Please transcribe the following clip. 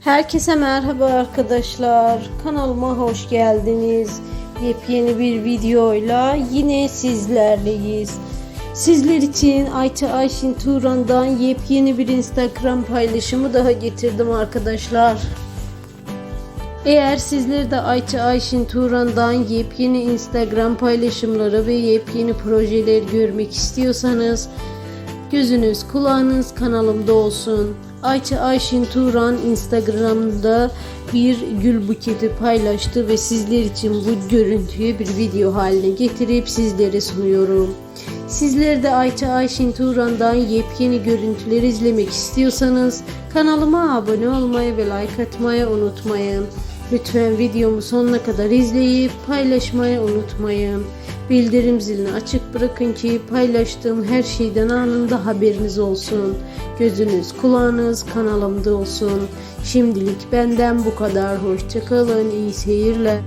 Herkese merhaba arkadaşlar. Kanalıma hoş geldiniz. Yepyeni bir videoyla yine sizlerleyiz. Sizler için Ayça Ayşin Turan'dan yepyeni bir Instagram paylaşımı daha getirdim arkadaşlar. Eğer sizler de Ayça Ayşin Turan'dan yepyeni Instagram paylaşımları ve yepyeni projeler görmek istiyorsanız Gözünüz kulağınız kanalımda olsun. Ayça Ayşin Turan Instagram'da bir gül buketi paylaştı ve sizler için bu görüntüyü bir video haline getirip sizlere sunuyorum. Sizler de Ayça Ayşin Turan'dan yepyeni görüntüler izlemek istiyorsanız kanalıma abone olmayı ve like atmayı unutmayın. Lütfen videomu sonuna kadar izleyip paylaşmayı unutmayın. Bildirim zilini açık bırakın ki paylaştığım her şeyden anında haberiniz olsun. Gözünüz kulağınız kanalımda olsun. Şimdilik benden bu kadar. Hoşçakalın. iyi seyirler.